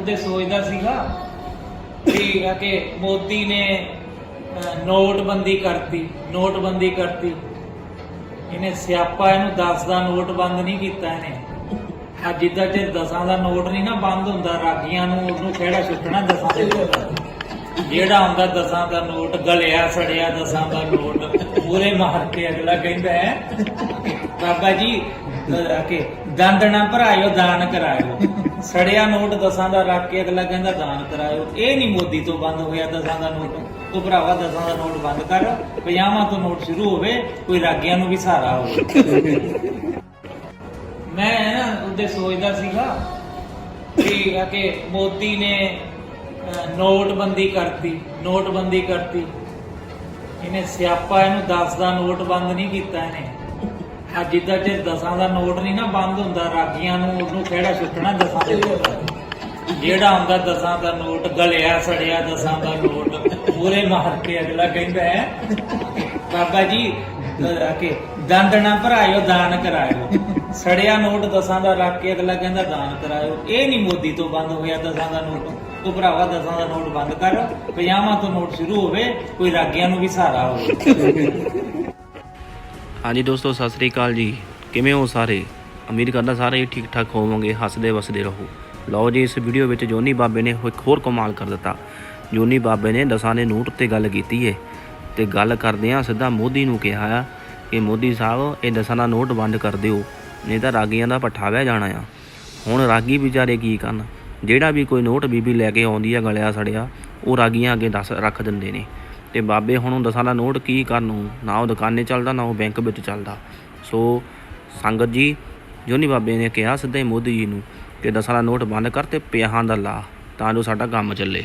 ਉਹਦੇ ਸੋਚਦਾ ਸੀਗਾ ਕਿ ਆ ਕਿ ਮੋਦੀ ਨੇ ਅਹ, ਨੋਟਬੰਦੀ ਕਰਤੀ ਨੋਟਬੰਦੀ ਕਰਤੀ ਇਹਨੇ ਸਿਆਪਾ ਇਹਨੂੰ 10 ਦਾ ਨੋਟ ਬੰਦ ਨਹੀਂ ਕੀਤਾ ਇਹਨੇ ਆ ਜਿੱਦਾਂ ਚਿਰ ਦਸਾਂ ਦਾ ਨੋਟ ਨਹੀਂ ਨਾ ਬੰਦ ਹੁੰਦਾ ਰਾਗੀਆਂ ਨੂੰ ਉਹਨੂੰ ਕਿਹੜਾ ਛੁੱਟਣਾ ਦਸਾਂ ਦੇ ਦਾ। ਜਿਹੜਾ ਹੁੰਦਾ ਦਸਾਂ ਦਾ ਨੋਟ ਗਲਿਆ ਸੜਿਆ ਦਸਾਂ ਦਾ ਨੋਟ ਪੂਰੇ ਮਾਰ ਕੇ ਅਗਲਾ ਕਹਿੰਦਾ ਹੈ ਬਾਬਾ ਜੀ ਅਹ ਕਿ ਦੰਦ ਨਾ ਭਰਾਇਓ, ਦਾਨ ਕਰਾਇਓ। ਸੜਿਆ ਨੋਟ ਦਸਾਂ ਦਾ ਰੱਖ ਕੇ ਅਗਲਾ ਕਹਿੰਦਾ ਦਾਨ ਕਰਾਇਓ। ਇਹ ਨਹੀਂ ਮੋਦੀ ਤੋਂ ਬੰਦ ਹੋਇਆ ਦਸਾਂ ਦਾ ਨੋਟ। ਤੂੰ ਭਰਾਵਾ, ਦਸਾਂ ਦਾ ਨੋਟ ਬੰਦ ਕਰ। 50 ਤੋਂ ਨੋਟ ਸ਼ੁਰੂ ਹੋਵੇ, ਕੋਈ ਰਾਗੀਆਂ ਨੂੰ ਵੀ ਸਹਾਰਾ ਹੋਵੇ। ਮੈਂ ਨਾ ਉਹਦੇ ਸੋਚਦਾ ਸੀਗਾ ਕਿ ਆ ਕਿ ਮੋਦੀ ਨੇ ਨੋਟਬੰਦੀ ਕਰਤੀ ਨੋਟਬੰਦੀ ਕਰਤੀ। ਇਹਨੇ ਸਿਆਪਾ ਇਹਨੂੰ 10 ਦਾ ਨੋਟ ਬੰਦ ਨਹੀਂ ਕੀਤਾ ਇਹਨੇ। ਆ ਜਿੱਦਾਂ ਚਿਰ ਦਸਾਂ ਦਾ ਨੋਟ ਨਹੀਂ ਨਾ ਬੰਦ ਹੁੰਦਾ ਰਾਗੀਆਂ ਨੂੰ ਉਹਨੂੰ ਕਿਹੜਾ ਛੁੱਟਣਾ ਦਸਾਂ ਦੇ ਜਿਹੜਾ ਹੁੰਦਾ ਦਸਾਂ ਦਾ ਨੋਟ ਗਲਿਆ ਸੜਿਆ ਦਸਾਂ ਦਾ ਨੋਟ ਪੂਰੇ ਮਾਰ ਕੇ ਅਗਲਾ ਕਹਿੰਦਾ ਹੈ ਬਾਬਾ ਜੀ ਅਹ, ਕਿ ਦੰਦ ਨਾ ਭਰਾਇਓ ਦਾਨ ਕਰਾਇਓ। ਸੜਿਆ ਨੋਟ ਦਸਾਂ ਦਾ ਰੱਖ ਕੇ ਅਗਲਾ ਕਹਿੰਦਾ ਦਾਨ ਕਰਾਇਓ। ਇਹ ਨਹੀਂ ਮੋਦੀ ਤੋਂ ਬੰਦ ਹੋਇਆ ਦਸਾਂ ਦਾ ਨੋਟ। ਉਹ ਭਰਾਵਾ ਦਸਾਂ ਦਾ ਨੋਟ ਬੰਦ ਕਰ 50 ਤੋਂ ਨੋਟ ਸ਼ੁਰੂ ਹੋਵੇ ਕੋਈ ਰਾਗੀਆਂ ਨੂੰ ਵੀ ਸਹਾਰਾ ਹੋਵੇ। ਹਾਂਜੀ ਦੋਸਤੋ, ਸਤਿ ਸ੍ਰੀ ਅਕਾਲ ਜੀ। ਕਿਵੇਂ ਹੋ ਸਾਰੇ? ਉਮੀਦ ਕਰਦਾ ਸਾਰੇ ਠੀਕ ਠਾਕ ਹੋਵੋਗੇ, ਹੱਸਦੇ ਵਸਦੇ ਰਹੋ। ਲਓ ਜੀ, ਇਸ ਵੀਡੀਓ ਵਿੱਚ ਜੋਨੀ ਬਾਬੇ ਨੇ ਇੱਕ ਹੋਰ ਕਮਾਲ ਕਰ ਦਿੱਤਾ। ਜੋਨੀ ਬਾਬੇ ਨੇ ਦਸਾਂ ਦੇ ਨੋਟ ਉੱਤੇ ਗੱਲ ਕੀਤੀ ਏ ਤੇ ਗੱਲ ਕਰਦਿਆਂ ਸਿੱਧਾ ਮੋਦੀ ਨੂੰ ਕਿਹਾ ਆ ਕਿ ਮੋਦੀ ਸਾਹਿਬ, ਇਹ ਦਸਾਂ ਦਾ ਨੋਟ ਬੰਦ ਕਰ ਦਿਓ, ਨਹੀਂ ਤਾਂ ਰਾਗੀਆਂ ਦਾ ਪੱਠਾ ਵਹਿ ਜਾਣਾ ਆ। ਹੁਣ ਰਾਗੀ ਵਿਚਾਰੇ ਕੀ ਕਰਨ? ਜਿਹੜਾ ਵੀ ਕੋਈ ਨੋਟ ਬੀਬੀ ਲੈ ਕੇ ਆਉਂਦੀ ਆ, ਗਲਿਆ ਸੜਿਆ, ਉਹ ਰਾਗੀਆਂ ਅੱਗੇ ਦੱਸ ਰੱਖ ਦਿੰਦੇ ਨੇ। ਤੇ ਬਾਬੇ ਹੁਣ ਉਹ ਦਸਾਂ ਦਾ ਨੋਟ ਕੀ ਕਰਨ? ਨੂੰ ਨਾ ਉਹ ਦੁਕਾਨੇ ਚੱਲਦਾ, ਨਾ ਉਹ ਬੈਂਕ ਵਿੱਚ ਚੱਲਦਾ। ਸੋ ਸੰਗਤ ਜੀ ਜੋਨੀ ਬਾਬੇ ਨੇ ਕਿਹਾ, ਸਿੱਧੇ ਮੋਦੀ ਜੀ ਨੂੰ ਕਿ ਦਸਾਂ ਦਾ ਨੋਟ ਬੰਦ ਕਰ ਤੇ ਪਿਆਹਾਂ ਦਾ ਲਾ, ਤਾਂ ਜੋ ਸਾਡਾ ਕੰਮ ਚੱਲੇ।